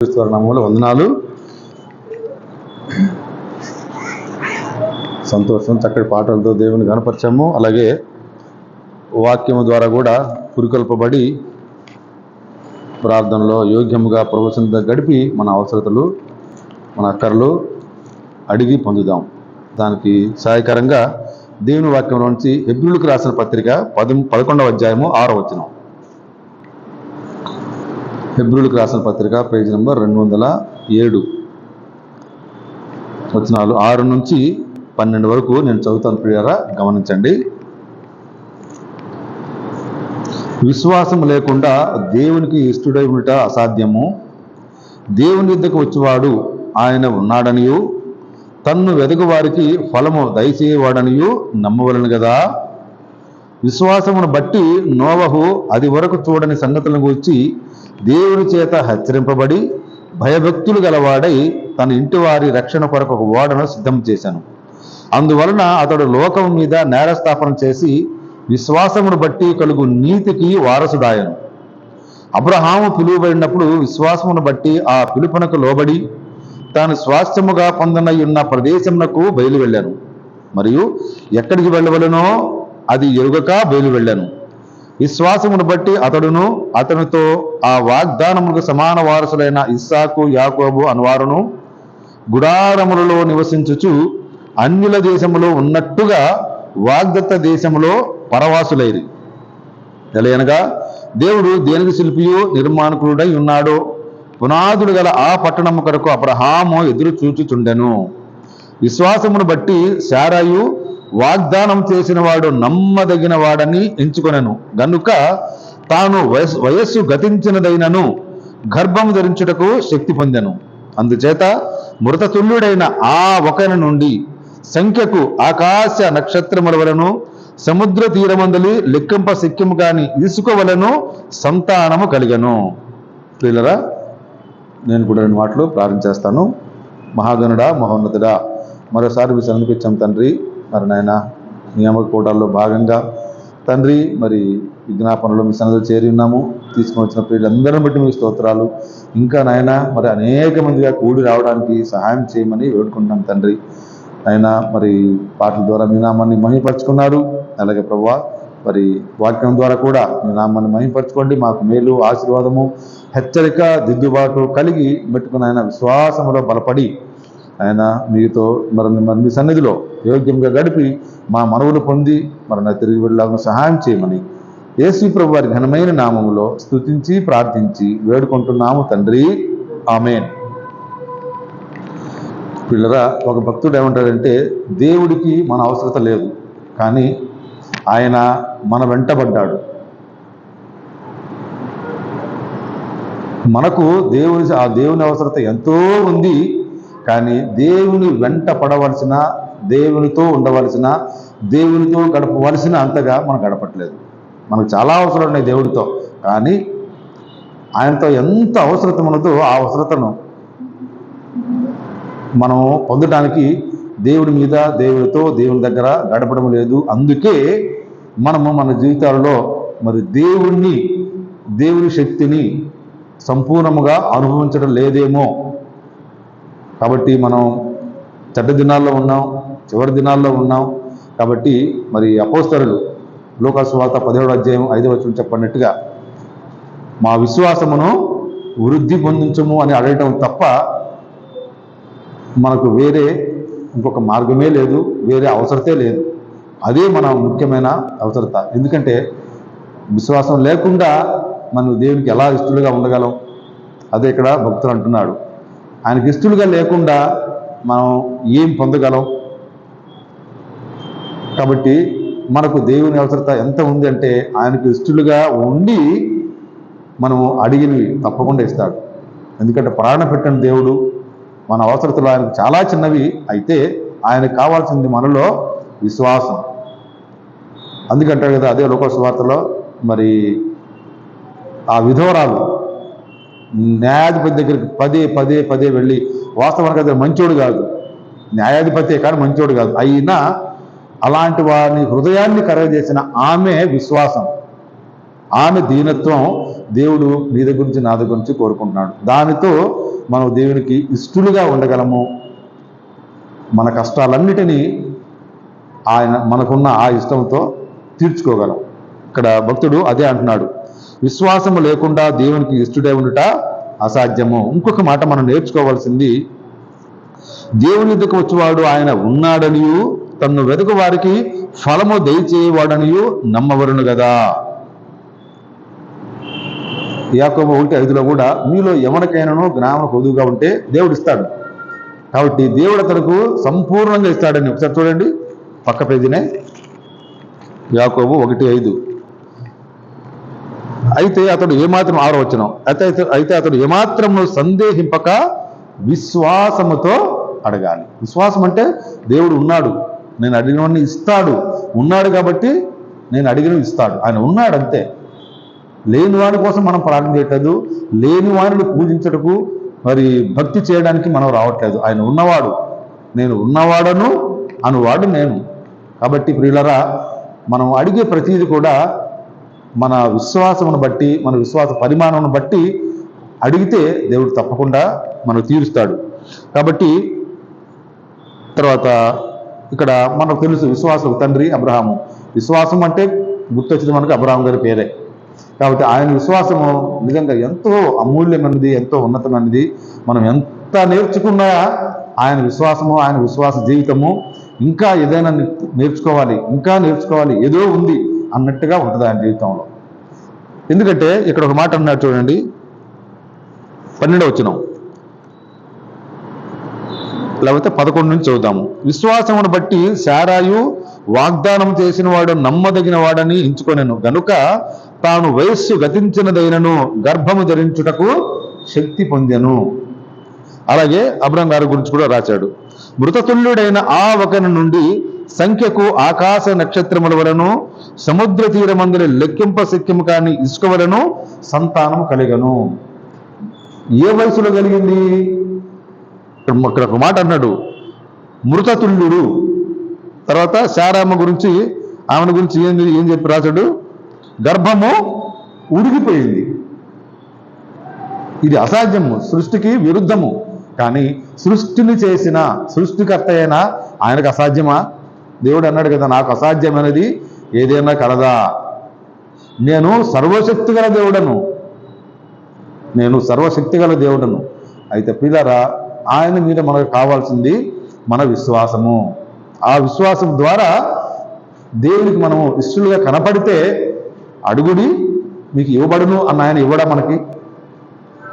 వందనాలు. సంతోషం చక్కటి పాటలతో దేవుని గణపరిచాము అలాగే వాక్యము ద్వారా కూడా పురికొల్పబడి ప్రార్థనలో యోగ్యముగా ప్రవచనంతో గడిపి మన అవసరతలు మన అక్కర్లు అడిగి పొందుదాం. దానికి సహాయకరంగా దేవుని వాక్యం నుంచి హెబ్రిలకు రాసిన పత్రిక పది పదకొండవ అధ్యాయము ఆరో వచ్చినాం హెబ్రిలకు రాసిన పత్రిక పేజీ నెంబర్ రెండు వందల ఏడు. వచనాలు ఆరు నుంచి పన్నెండు వరకు నేను చదువుతాను ప్రియారా గమనించండి. విశ్వాసం లేకుండా దేవునికి ఇష్టడై ఉండట అసాధ్యము. దేవుని యుద్ధకు వచ్చేవాడు ఆయన ఉన్నాడనియు. తన్ను వెదగు వారికి ఫలము దయచేయవాడనియు నమ్మవలను కదా విశ్వాసమును బట్టి నోవహు అది వరకు చూడని సంగతులను గురించి దేవుని చేత హెచ్చరింపబడి భయభక్తులు గలవాడై తన ఇంటి వారి రక్షణ కొరకు ఒక ఓడను సిద్ధం చేశాను. అందువలన అతడు లోకం మీద నేరస్థాపన చేసి విశ్వాసమును బట్టి కలుగు నీతికి వారసుడాయను. అబ్రహాము పిలువబడినప్పుడు విశ్వాసమును బట్టి ఆ పిలుపునకు లోబడి తాను స్వాస్థ్యముగా పొందనయున్న ప్రదేశమునకు బయలు వెళ్ళాను మరియు ఎక్కడికి వెళ్ళవలనో అది ఎరుగక బయలు వెళ్ళాను విశ్వాసమును బట్టి అతడును అతనితో ఆ వాగ్దానములకు సమాన వారసులైన ఇస్సాకు యాకోబు అనువారును గుడారములలో నివసించుచు అన్యుల దేశములో ఉన్నట్టుగా వాగ్దత్త దేశములో పరవాసులైరి. ఎలయనగా దేవుడు దేనికి శిల్పియు నిర్మాణకుడై ఉన్నాడో పునాదుడు గల ఆ పట్టణము కొరకు అబ్రహాము ఎదురు చూచుచుండెను. విశ్వాసమును బట్టి శారాయు వాగ్దానం చేసిన వాడు నమ్మదగిన వాడని ఎంచుకొనెను. గనుక తాను వయస్సు వయస్సు గతించినదైనను గర్భం ధరించుటకు శక్తి పొందెను. అందుచేత మృతతుల్యుడైన ఆ ఒకరి నుండి సంఖ్యకు ఆకాశ నక్షత్రముల వలను సముద్ర తీరమందలి లెక్కింప సిక్కిము కాని ఇసుకవలను సంతానము కలిగను. ప్రియులరా నేను కూడా రెండు మాటలు ప్రారంభించేస్తాను మహాగణుడా మహోన్నతుడా మరోసారి మీ సన్నిపించాం తండ్రి. మరి నాయన నియామక కూటాల్లో భాగంగా తండ్రి మరి విజ్ఞాపనలో మీ సన్నిధిలో చేరి ఉన్నాము. తీసుకొని వచ్చిన ప్రియులందరిని బట్టి మీ స్తోత్రాలు. ఇంకా నాయన మరి అనేక మందిగా కూడి రావడానికి సహాయం చేయమని వేడుకుంటున్నాం తండ్రి. ఆయన మరి పాటల ద్వారా మీ నామాన్ని మహిపరుచుకున్నారు. అలాగే ప్రభా మరి వాక్యం ద్వారా కూడా మీ నామాన్ని మహిమపరచుకోండి మాకు మేలు ఆశీర్వాదము హెచ్చరిక దిద్దుబాటు కలిగి పెట్టుకుని ఆయన విశ్వాసములో బలపడి ఆయన మీతో మరి మరి మీ సన్నిధిలో యోగ్యంగా గడిపి మా మనవులు పొంది మరి తిరిగి వెళ్ళాలని సహాయం చేయమని యేసు ప్రభు వారి ఘనమైన నామములో స్తుతించి ప్రార్థించి వేడుకుంటున్నాము తండ్రి. ఆమెన్. పిల్లరా ఒక భక్తుడు ఏమంటాడంటే దేవుడికి మన అవసరత లేదు కానీ ఆయన మన వెంటబడ్డాడు. మనకు దేవుని ఆ దేవుని అవసరత ఎంతో ఉంది. కానీ దేవుని వెంట పడవలసిన దేవునితో ఉండవలసిన దేవునితో గడపవలసిన అంతగా మనం గడపట్లేదు. మనకు చాలా అవసరం ఉన్నాయి దేవుడితో. కానీ ఆయనతో ఎంత అవసరత ఉన్నదో ఆ అవసరతను మనం పొందడానికి దేవుడి మీద దేవుడితో దేవుని దగ్గర గడపడం లేదు. అందుకే మనము మన జీవితాలలో మరి దేవుణ్ణి దేవుని శక్తిని సంపూర్ణముగా అనుభవించడం లేదేమో కాబట్టి మనం చెడ్డ దినాల్లో ఉన్నాం చివరి దినాల్లో ఉన్నాం. కాబట్టి మరి అపోస్తరులు లోకాసువార్త పదిహేడు అధ్యాయం ఐదవ వచ్చిన చెప్పినట్టుగా మా విశ్వాసమును వృద్ధి పొందించము అని అడగటం తప్ప మనకు వేరే ఇంకొక మార్గమే లేదు వేరే అవసరతే లేదు. అదే మన ముఖ్యమైన అవసరత. ఎందుకంటే విశ్వాసం లేకుండా మనం దేవునికి ఎలా ఇష్టలుగా ఉండగలం? అదే ఇక్కడ భక్తులు అంటున్నాడు. ఆయనకి ఇష్టలుగా లేకుండా మనం ఏం పొందగలం? కాబట్టి మనకు దేవుని అవసరత ఎంత ఉంది అంటే ఆయనకు ఇష్టలుగా ఉండి మనము అడిగినవి తప్పకుండా ఇస్తాడు. ఎందుకంటే ప్రాణ పెట్టిన దేవుడు మన అవసరతలు ఆయనకు చాలా చిన్నవి అయితే ఆయనకు కావాల్సింది మనలో విశ్వాసం. అందుకంటాడు కదా అదే లోకస్వార్తలో మరి ఆ విధవరాలు న్యాయాధిపతి దగ్గరికి పదే పదే పదే వెళ్ళి వాస్తవానికి అతను మంచోడు కాదు. న్యాయాధిపతి కానీ మంచోడు కాదు. అయినా అలాంటి వారిని హృదయాన్ని కరగజేసిన ఆమె విశ్వాసం. ఆమె దీనత్వం దేవుడు నీ దగ్గర నుంచి నా దగ్గర నుంచి కోరుకుంటున్నాడు. దానితో మనం దేవునికి ఇష్టలుగా ఉండగలము. మన కష్టాలన్నిటినీ ఆయన మనకున్న ఆ ఇష్టంతో తీర్చుకోగలం. ఇక్కడ భక్తుడు అదే అంటున్నాడు. విశ్వాసము లేకుండా దేవునికి ఇష్టడే ఉండుట అసాధ్యము. ఇంకొక మాట మనం నేర్చుకోవాల్సింది దేవుని ఎదుకు వచ్చేవాడు ఆయన ఉన్నాడనియు తన్ను వెతుకు వారికి ఫలము దయచేయవాడనియు నమ్మవరును కదా యాకోబో ఒకటి ఐదులో కూడా మీలో ఎవరికైనానో జ్ఞానం పొదువుగా ఉంటే దేవుడు ఇస్తాడు. కాబట్టి దేవుడు అతనికి సంపూర్ణంగా ఇస్తాడని ఒకసారి చూడండి పక్క పేజీనే. యాకోబు ఒకటి ఐదు. అయితే అతడు ఏమాత్రం ఆరో వచ్చిన అయితే అయితే అతడు ఏమాత్రము సందేహింపక విశ్వాసముతో అడగాలి. విశ్వాసం అంటే దేవుడు ఉన్నాడు నేను అడిగినవన్నీ ఇస్తాడు ఉన్నాడు కాబట్టి నేను అడిగినవి ఇస్తాడు. ఆయన ఉన్నాడు అంతే. లేని వాడి కోసం మనం ప్రార్థన చేయట్లేదు లేని వాడిని పూజించటకు మరి భక్తి చేయడానికి మనం రావట్లేదు. ఆయన ఉన్నవాడు నేను ఉన్నవాడను అనువాడు నేను. కాబట్టి ప్రియులరా మనం అడిగే ప్రతిదీ కూడా మన విశ్వాసమును బట్టి మన విశ్వాస పరిమాణమును బట్టి అడిగితే దేవుడు తప్పకుండా మనకు తీరుస్తాడు. కాబట్టి తర్వాత ఇక్కడ మనకు తెలుసు విశ్వాసం తండ్రి అబ్రహాము. విశ్వాసం అంటే గుర్తొచ్చింది మనకు అబ్రహాం గారి పేరే. కాబట్టి ఆయన విశ్వాసము నిజంగా ఎంతో అమూల్యమైనది ఎంతో ఉన్నతమైనది. మనం ఎంత నేర్చుకున్నా ఆయన విశ్వాసము ఆయన విశ్వాస జీవితము ఇంకా ఏదైనా నేర్చుకోవాలి ఇంకా నేర్చుకోవాలి ఏదో ఉంది. అన్నట్టుగా ఉంటుంది ఆయన జీవితంలో? ఎందుకంటే ఇక్కడ ఒక మాట అన్నారు చూడండి. పన్నెండవ వచ్చినాం లేకపోతే పదకొండు నుంచి చదువుతాము విశ్వాసమును బట్టి శారాయు వాగ్దానం చేసిన వాడు నమ్మదగిన వాడని ఎంచుకొనెను. గనుక తాను వయస్సు గతించినదైనను గర్భము ధరించుటకు శక్తి పొందెను. అలాగే అబ్రహం గారి గురించి కూడా రాశాడు. మృతతుల్యుడైన ఆ ఒకరి నుండి సంఖ్యకు ఆకాశ నక్షత్రముల వలను సముద్ర తీరమందుల లెక్కింప శక్యము కాని ఇసుక వలను సంతానం కలిగను. ఏ వయసులో కలిగింది? ఇక్కడ ఒక మాట అన్నాడు. మృతతుల్యుడు. తర్వాత శారామ గురించి ఆమెను గురించి ఏం ఏం చెప్పి రాశాడు? గర్భము ఉడిగిపోయింది. ఇది అసాధ్యము. సృష్టికి విరుద్ధము. కానీ సృష్టిని చేసిన సృష్టికర్త అయినా ఆయనకు అసాధ్యమా? దేవుడు అన్నాడు కదా నాకు అసాధ్యమైనది ఏదైనా కలదా? నేను సర్వశక్తి గల దేవుడను. నేను సర్వశక్తి గల దేవుడను. అయితే పిల్లరా ఆయన మీద మనకు కావాల్సింది మన విశ్వాసము. ఆ విశ్వాసం ద్వారా దేవునికి మనము ఇష్టలుగా కనపడితే అడుగుడి మీకు ఇవ్వబడును అన్న ఆయన ఇవ్వడం మనకి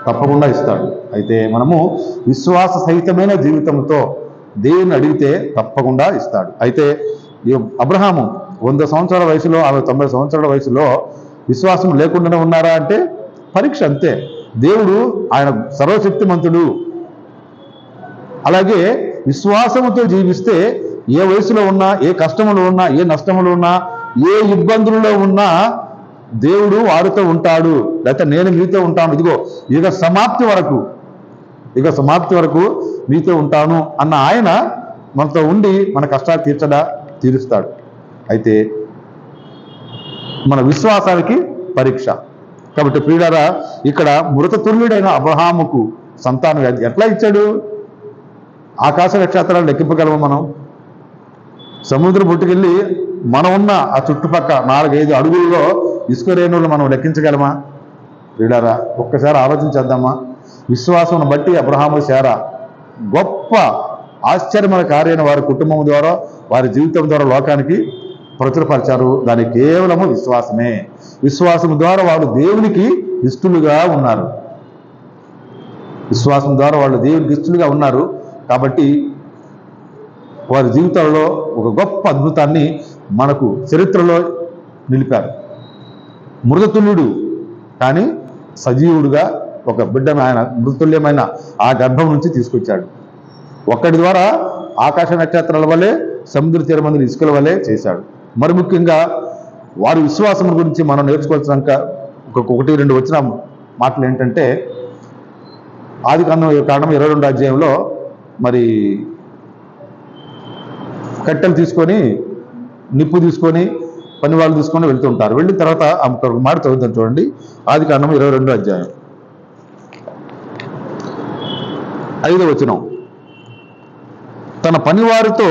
తప్పకుండా ఇస్తాడు. అయితే మనము విశ్వాస సహితమైన జీవితంతో దేవుని అడిగితే తప్పకుండా ఇస్తాడు. అయితే ఈ అబ్రహాము వంద సంవత్సరాల వయసులో ఆమె తొంభై సంవత్సరాల వయసులో విశ్వాసం లేకుండానే ఉన్నారా అంటే పరీక్ష అంతే. దేవుడు ఆయన సర్వశక్తిమంతుడు. అలాగే విశ్వాసముతో జీవిస్తే ఏ వయసులో ఉన్నా ఏ కష్టములు ఉన్నా ఏ నష్టములు ఉన్నా ఏ ఇబ్బందులలో ఉన్నా దేవుడు వారితో ఉంటాడు. లేకపోతే నేను మీతో ఉంటాను. ఇదిగో ఇక సమాప్తి వరకు ఇక సమాప్తి వరకు మీతో ఉంటాను అన్న ఆయన మనతో ఉండి మన కష్టాలు తీర్చడా తీరుస్తాడు. అయితే మన విశ్వాసానికి పరీక్ష. కాబట్టి ప్రియుడారా ఇక్కడ మృత తుల్యుడైన అబ్రహాముకు సంతానం ఎట్లా ఇచ్చాడు? ఆకాశ నక్షత్రాలు లెక్కింపగలము మనం? సముద్ర పుట్టుకెళ్ళి మనం ఉన్న ఆ చుట్టుపక్క నాలుగైదు అడుగుల్లో ఇసుక రేణువులు మనం లెక్కించగలమా? ప్రియుడారా ఒక్కసారి ఆలోచించేద్దామా? విశ్వాసం బట్టి అబ్రహాము చేరా. గొప్ప ఆశ్చర్యమైన కార్యాన్ని వారి కుటుంబం ద్వారా వారి జీవితం ద్వారా లోకానికి ప్రచురపరిచారు. దాని కేవలము విశ్వాసమే. విశ్వాసం ద్వారా వాళ్ళు దేవునికి ఇష్టలుగా ఉన్నారు. విశ్వాసం ద్వారా వాళ్ళు దేవునికి ఇష్టలుగా ఉన్నారు. కాబట్టి వారి జీవితంలో ఒక గొప్ప అద్భుతాన్ని మనకు చరిత్రలో నిలిపారు. మృతతుల్యుడు కానీ సజీవుడుగా ఒక బిడ్డను ఆయన మృతుల్యమైన ఆ గర్భం నుంచి తీసుకొచ్చాడు. ఒక్కడి ద్వారా ఆకాశ నక్షత్రాల వల్లే సముద్ర తీరమందుల ఇసుకల వల్లే చేశాడు. మరి ముఖ్యంగా వారి విశ్వాసం గురించి మనం నేర్చుకోవాల్సినాక ఒకటి రెండు వచ్చిన మాటలు ఏంటంటే ఆది కాండం కాండం ఇరవై రెండు అధ్యాయంలో మరి కట్టెలు తీసుకొని నిప్పు తీసుకొని పని వాళ్ళు తీసుకొని వెళ్తుంటారు వెళ్ళిన తర్వాత ఆ ఒక మాట చదువుతాను చూడండి. ఆది కాండం ఇరవై రెండు అధ్యాయం. ఐదో వచనం. తన పనివారితో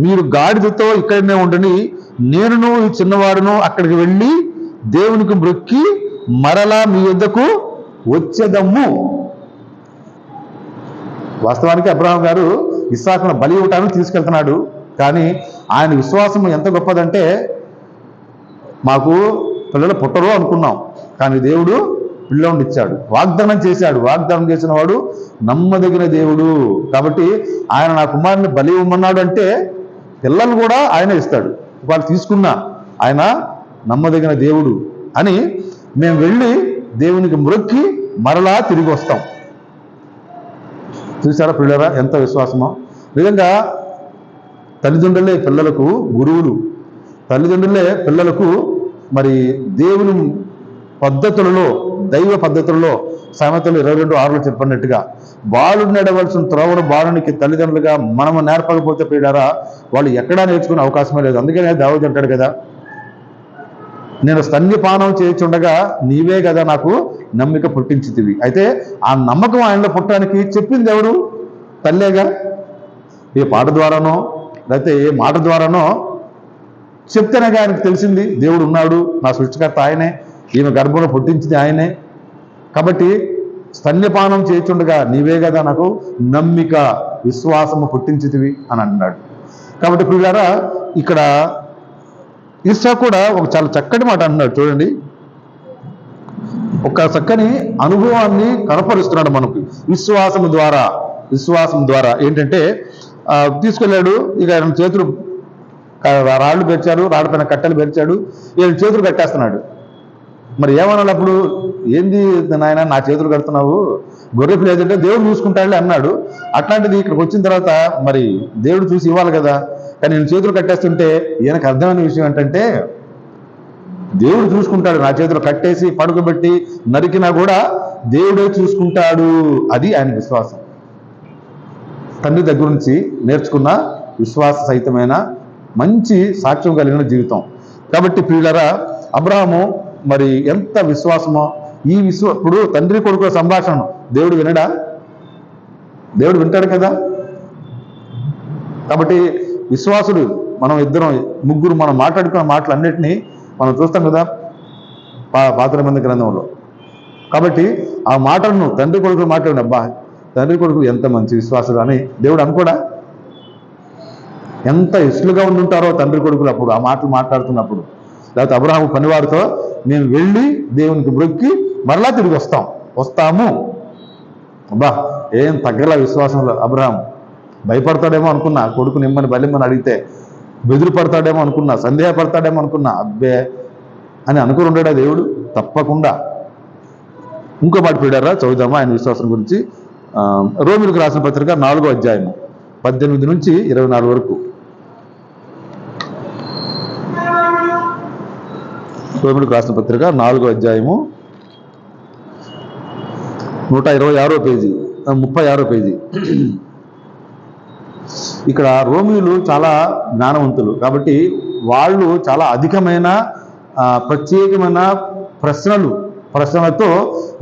మీరు గాడిదతో ఇక్కడనే ఉండని నేనును ఈ చిన్నవాడును అక్కడికి వెళ్ళి దేవునికి మ్రొక్కి మరలా మీ యొద్దకు వచ్చేదమ్ము. వాస్తవానికి అబ్రహాం గారు ఇస్సాకును బలి ఇవ్వటానికి తీసుకెళ్తున్నాడు. కానీ ఆయన విశ్వాసం ఎంత గొప్పదంటే మాకు పిల్లలు పుట్టరు అనుకున్నాం. కానీ దేవుడు పిల్లోడిని ఇచ్చాడు. వాగ్దానం చేశాడు. వాగ్దానం చేసిన వాడు నమ్మదగిన దేవుడు. కాబట్టి ఆయన నా కుమారుని బలి ఇవ్వమన్నాడు అంటే పిల్లలు కూడా ఆయన ఇస్తాడు. వాళ్ళు తీసుకున్నా ఆయన నమ్మదగిన దేవుడు అని మేము వెళ్ళి దేవునికి మొక్కి మరలా తిరిగి వస్తాం. చూసారా పిల్లరా ఎంత విశ్వాసమో? నిజంగా తల్లిదండ్రులే పిల్లలకు గురువులు. తల్లిదండ్రులే పిల్లలకు మరి దేవుని పద్ధతులలో దైవ పద్ధతులలో సామెతలు ఇరవై రెండు ఆరులో చెప్పినట్టుగా బాలుడు నడవలసిన త్రోవను బాలునికి తల్లిదండ్రులుగా మనము నేర్పకపోతే పీడారా వాళ్ళు ఎక్కడా నేర్చుకునే అవకాశమే లేదు. అందుకనే దావోది అంటాడు కదా నేను స్తన్యపానం చేయుచుండగా నీవే కదా నాకు నమ్మిక పుట్టించితివి. అయితే ఆ నమ్మకం ఆయనలో పుట్టడానికి చెప్పింది ఎవరు? తల్లేగా ఏ పాట ద్వారానో లేకపోతే ఏ మాట ద్వారానో చెప్తేనే ఆయనకు తెలిసింది దేవుడు ఉన్నాడు నా సృష్టికర్త ఆయనే. ఈమె గర్భంలో పుట్టించింది ఆయనే. కాబట్టి స్తన్యపానం చేయుచుండగా నీవే కదా నాకు నమ్మిక విశ్వాసము పుట్టించితివి అని అన్నాడు. కాబట్టి పిల్లారా ఇక్కడ ఇస్సా కూడా ఒక చాలా చక్కటి మాట అంటున్నాడు చూడండి. ఒక చక్కని అనుభవాన్ని కనపరుస్తున్నాడు మనకు. విశ్వాసం ద్వారా విశ్వాసం ద్వారా. ఏంటంటే తీసుకెళ్ళాడు. ఇక ఆయన చేతులు రాళ్ళు పెరిచాడు రాళ్ళ పైన కట్టెలు పెరిచాడు. ఈయన చేతులు కట్టేస్తున్నాడు. మరి ఏమన్నాడు అప్పుడు ఏంది నాయన నా చేతులు కడుతున్నావు? గొర్రె పిల్ల ఏదంటే దేవుడు చూసుకుంటాడులే అన్నాడు. అట్లాంటిది ఇక్కడికి వచ్చిన తర్వాత మరి దేవుడు చూసి ఇవ్వాలి కదా. కానీ నేను చేతులు కట్టేస్తుంటే ఈయనకు అర్థమైన విషయం ఏంటంటే దేవుడు చూసుకుంటాడు. నా చేతులు కట్టేసి పడుకోబెట్టి నరికినా కూడా దేవుడే చూసుకుంటాడు అది ఆయన విశ్వాసం. తండ్రి దగ్గర నుంచి నేర్చుకున్న విశ్వాస సహితమైన మంచి సాక్ష్యం కలిగిన జీవితం. కాబట్టి ప్రియులరా అబ్రహము మరి ఎంత విశ్వాసమో ఈ విశ్వ ఇప్పుడు తండ్రి కొడుకుల సంభాషణ దేవుడు వినడా? దేవుడు వింటాడు కదా? కాబట్టి విశ్వాసుడు మనం ఇద్దరం ముగ్గురు మనం మాట్లాడుకున్న మాటలు అన్నిటినీ మనం చూస్తాం కదా పా పాత్ర మంది గ్రంథంలో. కాబట్టి ఆ మాటలను తండ్రి కొడుకులు మాట్లాడిన అబ్బా తండ్రి కొడుకు ఎంత మంచి విశ్వాసుడు అని దేవుడు అనుకోడా? ఎంత ఇష్టలుగా ఉండుంటారో తండ్రి కొడుకులు అప్పుడు ఆ మాటలు మాట్లాడుతున్నప్పుడు. లేకపోతే అబ్రహాము పనివారితో మేము వెళ్ళి దేవునికి బ్రొక్కి మరలా తిరిగి వస్తాం. వస్తాము. అబ్బా ఏం తగ్గల విశ్వాసంలో అబ్రహాం భయపడతాడేమో అనుకున్నా కొడుకు నిమ్మని బలిమ్మని అడిగితే బెదిరి పడతాడేమో అనుకున్నా సందేహపడతాడేమో అనుకున్నా అబ్బే అని అనుకుని ఉండడా దేవుడు? తప్పకుండా. ఇంకో మాట పీడారా చదువుదామా? ఆయన విశ్వాసం గురించి. రోమిలకు రాసిన పత్రిక నాలుగో అధ్యాయం పద్దెనిమిది నుంచి ఇరవై నాలుగు వరకు. రోమిలకు రాసిన పత్రిక నాలుగో అధ్యాయము నూట ఇరవై ఆరో పేజీ ముప్పై ఆరో పేజీ. ఇక్కడ రోమిలు చాలా జ్ఞానవంతులు. కాబట్టి వాళ్ళు చాలా అధికమైన ప్రత్యేకమైన ప్రశ్నలు ప్రశ్నలతో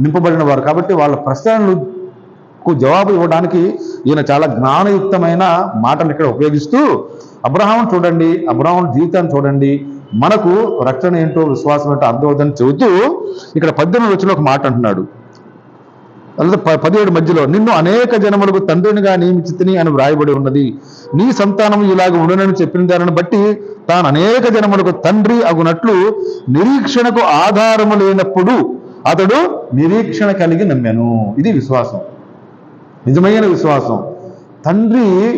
నింపబడిన వారు. కాబట్టి వాళ్ళ ప్రశ్నలకు జవాబు ఇవ్వడానికి ఈయన చాలా జ్ఞానయుక్తమైన మాటలు ఇక్కడ ఉపయోగిస్తూ అబ్రహాం చూడండి అబ్రహాం జీవితాన్ని చూడండి మనకు రక్షణ ఏంటో విశ్వాసం ఏంటో అర్థమవుతుందని చెబుతూ ఇక్కడ పద్దెనిమిది వచ్చిన ఒక మాట అంటున్నాడు. ప- పదిహేడు మధ్యలో నిన్ను అనేక జనములకు తండ్రినిగా నియమించితిని అని వ్రాయబడి ఉన్నది. నీ సంతానం ఇలాగ ఉండనని చెప్పిన దానిని బట్టి తాను అనేక జనములకు తండ్రి అగునట్లు నిరీక్షణకు ఆధారము లేనప్పుడు అతడు నిరీక్షణ కలిగి నమ్మాను. ఇది విశ్వాసం. నిజమైన విశ్వాసం. తండ్రి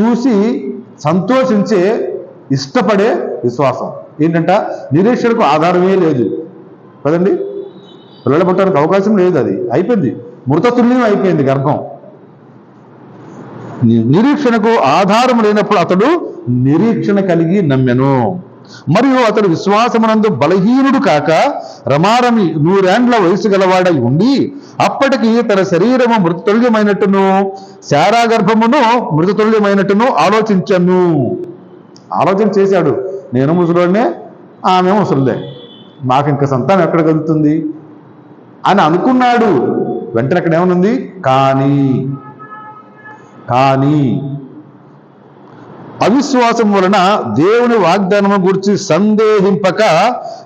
చూసి సంతోషించే ఇష్టపడే విశ్వాసం. ఏంటంట? నిరీక్షణకు ఆధారమే లేదు. కదండి? పిల్లలు పుట్టడానికి అవకాశం లేదు అది. అయిపోయింది. మృతతుల్యం అయిపోయింది గర్భం. నిరీక్షణకు ఆధారం లేనప్పుడు అతడు నిరీక్షణ కలిగి నమ్మెను. మరియు అతడు విశ్వాసమునందు బలహీనుడు కాక రమారమి నూరేండ్ల వయసు గలవాడై ఉండి అప్పటికి తన శరీరము మృతతుల్యమైనట్టును శారాగర్భమును మృతతుల్యమైనట్టును ఆలోచించను. ఆలోచన చేశాడు. నేను ముసలోనే ఆమె ముసలిదే. మాకు ఇంకా సంతానం ఎక్కడ కలుగుతుంది? అని అనుకున్నాడు. వెంటనే అక్కడ ఏమనుంది? కానీ కానీ అవిశ్వాసం వలన దేవుని వాగ్దానము గురించి సందేహింపక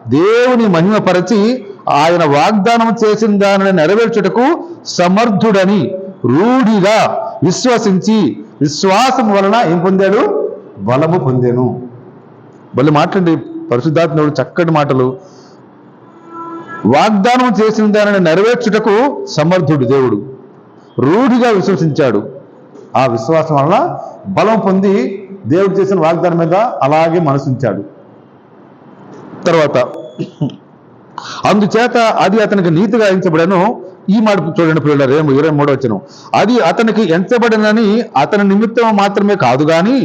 దేవుని మహిమపరచి ఆయన వాగ్దానం చేసిన దానిని నెరవేర్చుటకు సమర్థుడని రూఢిగా విశ్వసించి విశ్వాసం వలన ఏం పొందాడు? బలము పొందాను. బలి మాట్లాడి పరిశుద్ధాత్ముడు చక్కటి మాటలు. వాగ్దానం చేసిన దానిని నెరవేర్చుటకు సమర్థుడు దేవుడు. రూఢిగా విశ్వసించాడు. ఆ విశ్వాసం వలన బలం పొంది దేవుడు చేసిన వాగ్దానం మీద అలాగే మనసించాడు. తర్వాత అందుచేత అది అతనికి నీతిగా ఎంచబడను ఈ మాట చూడండి పిల్లలు రేము ఇరవై మూడో వచ్చిన అది అతనికి ఎంచబడినని అతని నిమిత్తం మాత్రమే కాదు గాని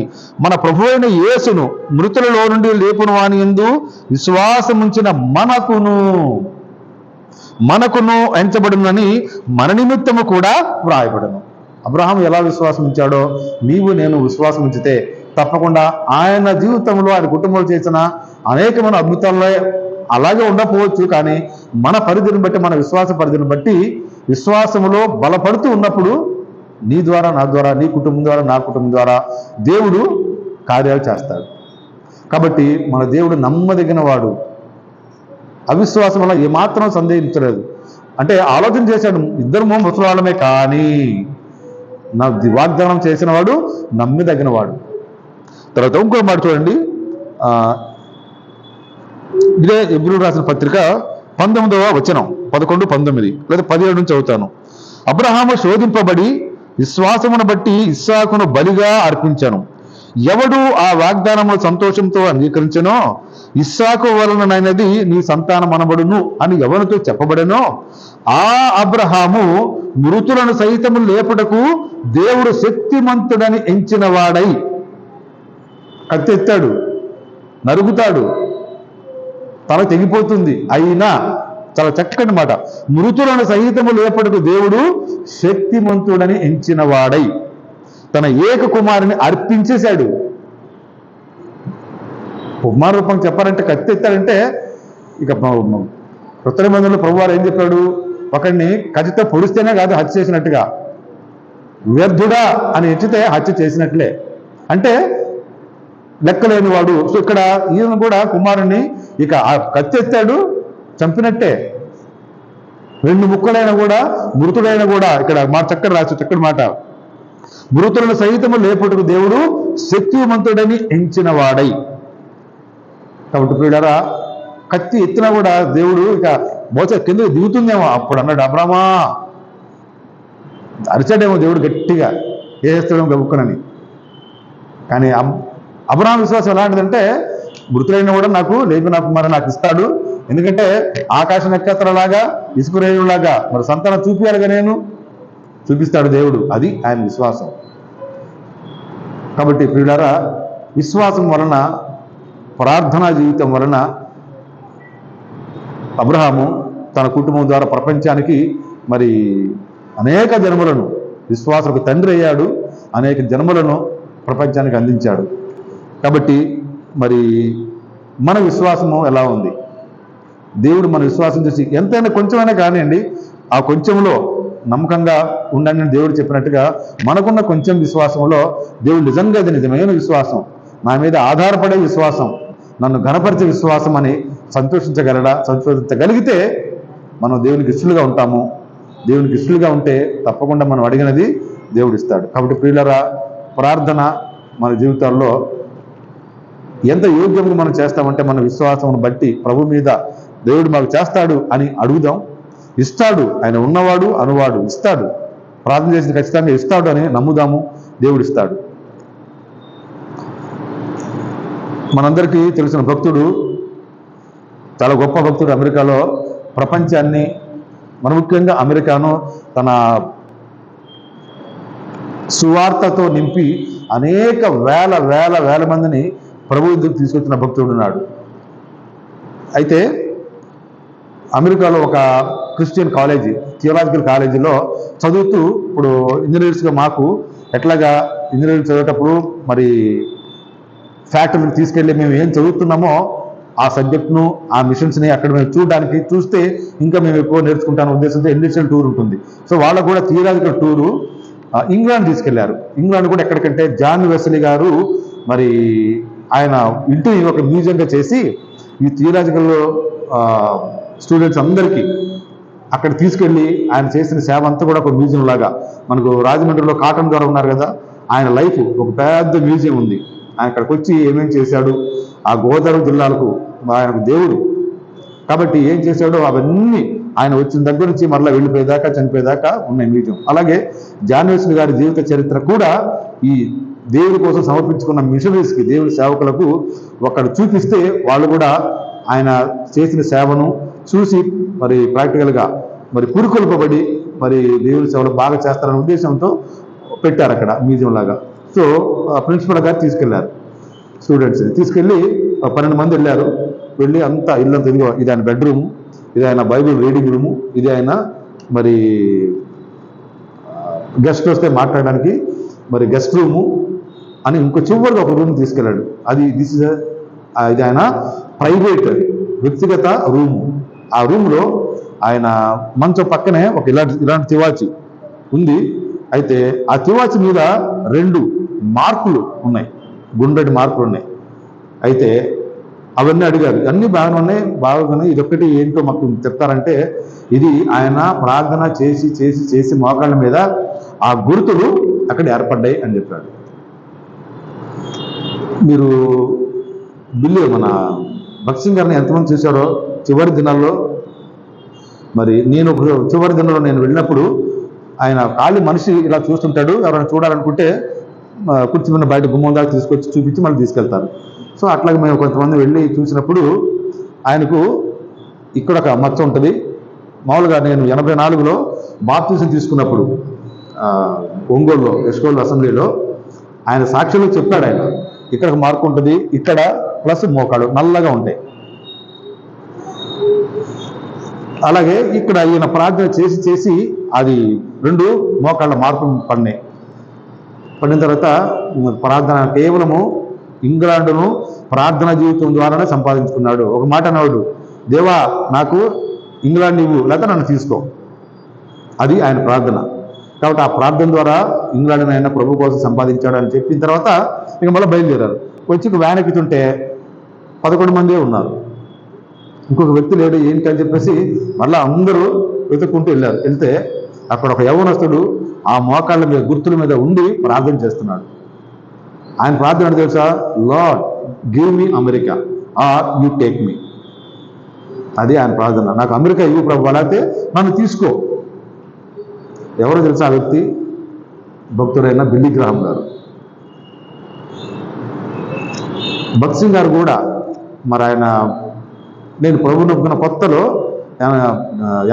మన ప్రభు అయిన యేసును మృతులలో నుండి లేపును అని ఎందు విశ్వాసం ఉంచిన మనకును మనకును ఎంచబడినని మన నిమిత్తము కూడా వ్రాయబడను. అబ్రహాం ఎలా విశ్వాసం ఉంచాడో నీవు నేను విశ్వాసం ఉంచితే తప్పకుండా ఆయన జీవితంలో ఆయన కుటుంబంలో చేసిన అనేకమైన అద్భుతాల్లో అలాగే ఉండకపోవచ్చు కానీ మన పరిధిని బట్టి మన విశ్వాస పరిధిని బట్టి విశ్వాసములో బలపడుతూ ఉన్నప్పుడు నీ ద్వారా నా ద్వారా నీ కుటుంబం ద్వారా నా కుటుంబం ద్వారా దేవుడు కార్యాలు చేస్తాడు. కాబట్టి మన దేవుడు నమ్మదగిన వాడు అవిశ్వాసం వల్ల ఏమాత్రం సందేహించలేదు. అంటే ఆలోచన చేశాడు ఇద్దరు ముసలాళ్ళమే కానీ నా వాగ్దానం చేసిన వాడు నమ్మదగిన వాడు తర్వాత ఇంకో మాట చూడండి. ఇదే ఎబ్రిల్ రాసిన పత్రిక పంతొమ్మిదవ వచనం పదకొండు పంతొమ్మిది లేదా పదిహేడు నుంచి చదువుతాను. అబ్రహాము శోధింపబడి విశ్వాసమును బట్టి ఇస్సాకును బలిగా అర్పించాను. ఎవడు ఆ వాగ్దానము సంతోషంతో అంగీకరించనో ఇస్సాకు వలననైనది నీ సంతానం అనబడును అని ఎవరితో చెప్పబడెనో ఆ అబ్రహాము మృతులను సైతము లేపుటకు దేవుడు శక్తిమంతుడని ఎంచిన వాడై కత్తెత్తాడు నరుగుతాడు తల తెగిపోతుంది. అయినా చాలా చక్కటి మాట. మృతులను సహితము లేపటకు దేవుడు శక్తిమంతుడని ఎంచిన వాడై తన ఏక కుమారుని అర్పించేశాడు. కుమార రూపం చెప్పారంటే కత్తిత్తారంటే ఇక కృత ప్రభువారు ఏం చెప్పాడు? ఒకడిని కత్తితో పొడిస్తేనే కాదు హత్య చేసినట్టుగా. వ్యర్థుడా అని ఎత్తితే హత్య చేసినట్లే. అంటే లెక్కలేని వాడు సో ఇక్కడ ఈయన కూడా కుమారుణ్ణి ఇక ఆ కత్తి ఎత్తాడు చంపినట్టే. రెండు ముక్కలైన కూడా మృతుడైన కూడా ఇక్కడ మా చక్కటి రాసి చక్కటి మాట. మృతులను సహితము లేపటకు దేవుడు శక్తివంతుడని ఎంచిన వాడై కాబట్టి ప్రియుడరా కత్తి ఎత్తినా కూడా దేవుడు ఇక బహుశా కింద దిగుతుందేమో అప్పుడు అన్నాడు అబ్రామా అరిచాడేమో దేవుడు గట్టిగా. ఏ చేస్తాడేమో గబుక్కనని. కానీ అబ్రహాం విశ్వాసం ఎలాంటిదంటే మృతులైన కూడా నాకు లేపి నాకు మరి నాకు ఇస్తాడు. ఎందుకంటే ఆకాశ నక్షత్రలాగా ఇసుకురేయులాగా మరి సంతానం చూపించాలిగా నేను. చూపిస్తాడు దేవుడు. అది ఆయన విశ్వాసం. కాబట్టి ప్రియులారా విశ్వాసం వలన ప్రార్థనా జీవితం వలన అబ్రహాము తన కుటుంబం ద్వారా ప్రపంచానికి మరి అనేక జన్మలను విశ్వాసకు తండ్రి అయ్యాడు. అనేక జన్మలను ప్రపంచానికి అందించాడు. కాబట్టి మరి మన విశ్వాసము ఎలా ఉంది? దేవుడు మన విశ్వాసం చూసి ఎంతైనా కొంచెమైనా కానివ్వండి ఆ కొంచెంలో నమ్మకంగా ఉండండి దేవుడు చెప్పినట్టుగా మనకున్న కొంచెం విశ్వాసంలో దేవుడు నిజంగా అది నిజమైన విశ్వాసం నా మీద ఆధారపడే విశ్వాసం నన్ను గణపరిచే విశ్వాసం అని సంతోషించగలడా? సంతోషించగలిగితే మనం దేవునికి ఇష్టలుగా ఉంటాము. దేవునికి ఇష్టలుగా ఉంటే తప్పకుండా మనం అడిగినది దేవుడు ఇస్తాడు. కాబట్టి ప్రియులరా ప్రార్థన మన జీవితాల్లో ఎంత యోగ్యంగా మనం చేస్తామంటే మన విశ్వాసమును బట్టి ప్రభు మీద దేవుడు మాకు చేస్తాడు అని అడుగుదాం. ఇస్తాడు. ఆయన ఉన్నవాడు అనువాడు ఇస్తాడు. ప్రార్థన చేసిన ఖచ్చితంగా ఇస్తాడు అని నమ్ముదాము. దేవుడు ఇస్తాడు. మనందరికీ తెలిసిన భక్తుడు చాలా గొప్ప భక్తుడు అమెరికాలో ప్రపంచాన్ని మన ముఖ్యంగా అమెరికాను తన సువార్తతో నింపి అనేక వేల వేల వేల మందిని ప్రభు ఎదుగు తీసుకొచ్చిన భక్తుడు ఉన్నాడు? అయితే అమెరికాలో ఒక క్రిస్టియన్ కాలేజీ థియోలాజికల్ కాలేజీలో చదువుతూ ఇప్పుడు ఇంజనీర్స్గా మాకు ఎట్లాగా ఇంజనీరింగ్ చదివేటప్పుడు మరి ఫ్యాక్టరీకి తీసుకెళ్ళి మేము ఏం చదువుతున్నామో ఆ సబ్జెక్ట్ను ఆ మిషన్స్ని అక్కడ మేము చూడడానికి చూస్తే ఇంకా మేము ఎక్కువ నేర్చుకుంటాను ఉద్దేశంతో ఇండస్ట్రియల్ టూర్ ఉంటుంది. సో వాళ్ళకు కూడా థియరాజికల్ టూరు ఇంగ్లాండ్ తీసుకెళ్ళారు. ఇంగ్లాండ్ కూడా ఎక్కడికంటే జాన్ వెస్లీ గారు మరి ఆయన ఇంటిని ఒక మ్యూజియంగా చేసి ఈ థియలాజికల్ స్టూడెంట్స్ అందరికీ అక్కడ తీసుకెళ్ళి ఆయన చేసిన సేవ అంతా కూడా ఒక మ్యూజియం లాగా. మనకు రాజమండ్రిలో కాటన్ గారు ఉన్నారు కదా ఆయన లైఫ్ ఒక పెద్ద మ్యూజియం ఉంది. ఆయన అక్కడికి వచ్చి ఏమేం చేశాడు ఆ గోదావరి జిల్లాలకు ఆయనకు దేవుడు. కాబట్టి ఏం చేశాడో అవన్నీ ఆయన వచ్చిన దగ్గర నుంచి మరలా వెళ్ళిపోయేదాకా చనిపోయేదాకా ఉన్నాయి మ్యూజియం. అలాగే జాన్వేశ్వరి గారి జీవిత చరిత్ర కూడా ఈ దేవుడి కోసం సమర్పించుకున్న మిషనరీస్కి దేవుడి సేవకులకు ఒకడు చూపిస్తే వాళ్ళు కూడా ఆయన చేసిన సేవను చూసి మరి ప్రాక్టికల్గా మరి పురుకొల్పబడి మరి దేవుడి సేవలు బాగా చేస్తారనే ఉద్దేశంతో పెట్టారు అక్కడ మ్యూజియం లాగా. సో ప్రిన్సిపల్ గారు తీసుకెళ్ళారు. స్టూడెంట్స్ని తీసుకెళ్ళి పన్నెండు మంది వెళ్ళారు. వెళ్ళి అంతా ఇల్లంతా ఇదిగో ఇది ఆయన బెడ్రూమ్ ఇది ఆయన బైబిల్ రీడింగ్ రూము ఇది ఆయన మరి గెస్ట్ వస్తే మాట్లాడడానికి మరి గెస్ట్ రూము అని ఇంకో చివరిగా ఒక రూమ్ తీసుకెళ్ళాడు. అది దిస్ ఇస్ ఇది ఆయన ప్రైవేట్ వ్యక్తిగత రూము ఆ రూమ్లో ఆయన మంచం పక్కనే ఒక ఇలాంటి ఇలాంటి తివాచి ఉంది. అయితే ఆ తివాచి మీద రెండు మార్కులు ఉన్నాయి. గుండ్రటి మార్కులు ఉన్నాయి. అయితే అవన్నీ అడిగారు. అన్నీ బాగానే ఉన్నాయి బాగానే ఇదొక్కటి ఏంటో మాకు చెప్తారంటే ఇది ఆయన ప్రార్థన చేసి చేసి చేసి మోకాళ్ళ మీద ఆ గుర్తులు అక్కడ ఏర్పడ్డాయి అని చెప్పాడు. మీరు బిల్లు మన భక్సింగ్ గారిని ఎంతమంది చూశారో చివరి దినాల్లో? మరి నేను ఒక చివరి దినంలో నేను వెళ్ళినప్పుడు ఆయన ఖాళీ మనిషి ఇలా చూస్తుంటాడు ఎవరైనా చూడాలనుకుంటే ఆ, కుర్చీ మీద బయట గుమ్మం దాకా తీసుకొచ్చి చూపించి మళ్ళీ తీసుకెళ్తారు. సో అట్లాగే మేము కొంతమంది వెళ్ళి చూసినప్పుడు ఆయనకు ఇక్కడ ఒక మచ్చ ఉంటుంది. మామూలుగా నేను ఎనభై నాలుగులో బాప్తీసం తీసుకున్నప్పుడు ఒంగోలులో ఎస్కోల్ అసెంబ్లీలో ఆయన సాక్షిలో చెప్పాడు ఆయన. ఇక్కడ ఒక మార్పు ఉంటుంది. ఇక్కడ ప్లస్ మోకాడు నల్లగా ఉంటాయి. అలాగే ఇక్కడ ఈయన ప్రార్థన చేసి చేసి అది రెండు మోకాళ్ళ మార్పు పడినాయి. పడిన తర్వాత ప్రార్థన కేవలము ఇంగ్లాండును ప్రార్థన జీవితం ద్వారానే సంపాదించుకున్నాడు. ఒక మాట అన్నాడు దేవా నాకు ఇంగ్లాండ్ ఇవ్వు లేకపోతే నన్ను తీసుకో. అది ఆయన ప్రార్థన. కాబట్టి ఆ ప్రార్థన ద్వారా ఇంగ్లాండ్ ఆయన ప్రభు కోసం సంపాదించాడు అని చెప్పిన తర్వాత ఇక మళ్ళీ బయలుదేరారు. వచ్చి వ్యాన్ ఎక్కుతుంటే పదకొండు మందే ఉన్నారు. ఇంకొక వ్యక్తి లేడు ఏంటి అని చెప్పేసి మళ్ళీ అందరూ వెతుక్కుంటూ వెళ్ళారు. వెళ్తే అక్కడ ఒక యవనస్తుడు ఆ మోకాళ్ళ మీద గుర్తుల మీద ఉండి ప్రార్థన చేస్తున్నాడు. ఆయన ప్రార్థన ఏంటో తెలుసా? Lord give me America or you take me. అది ఆయన ప్రార్థన. నాకు అమెరికా ఇవ్వు ప్రభు అలాగే నన్ను తీసుకో. ఎవరో తెలుసా ఆ వ్యక్తి? భక్తుడైన బిల్లి గ్రహం గారు. భక్సింగ్ గారు కూడా మరి ఆయన నేను ప్రభు నొప్పుకున్న కొత్తలో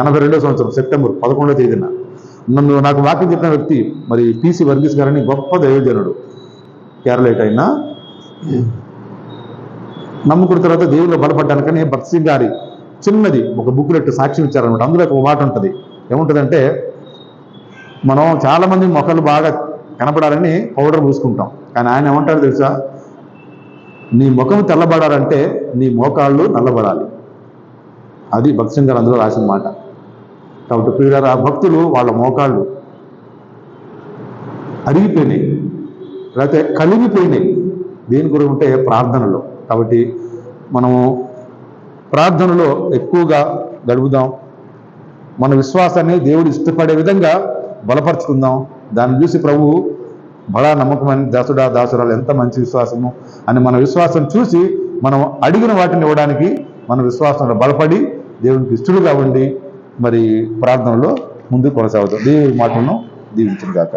ఎనభై రెండో సంవత్సరం సెప్టెంబర్ పదకొండో తేదీన నన్ను నాకు వాక్యం చెప్పిన వ్యక్తి మరి పిసి వర్గీస్ గారని గొప్ప దైవజనుడు. కేరళైట్ అయినా. నమ్ముకున్న తర్వాత దేవుళ్ళు బలపడ్డానికని కానీ సింగ్ గారి చిన్నది ఒక బుక్లెట్ సాక్ష్యం ఇచ్చారనమాట అందులో ఒక మాట ఉంటుంది. ఏముంటుందంటే మనం చాలామంది మొక్కలు బాగా కనపడాలని పౌడర్ పూసుకుంటాం. కానీ ఆయన ఏమంటారు తెలుసా? నీ ముఖం తెల్లబడాలంటే నీ మోకాళ్ళు నల్లబడాలి. అది భక్తి గారు అందులో రాసిన మాట. కాబట్టి ప్రియులారా ఆ భక్తులు వాళ్ళ మోకాళ్ళు అరిగిపోయినాయి. లేకపోతే కలిగిపోయినాయి దేని గురించి ఉంటే ప్రార్థనలో. కాబట్టి మనము ప్రార్థనలో ఎక్కువగా గడుపుదాం. మన విశ్వాసాన్ని దేవుడు ఇష్టపడే విధంగా బలపరుచుకుందాం. దాన్ని చూసి ప్రభు బడా నమ్మకమైన దాసుడా దాసురాలు ఎంత మంచి విశ్వాసము? అని మన విశ్వాసం చూసి మనం అడిగిన వాటిని ఇవ్వడానికి మన విశ్వాసంలో బలపడి దేవునికి ఇష్టడుగా ఉండి మరి ప్రార్థనలో ముందు కొనసాగుతాం దేవుడి మాటలను దీవించిన గాక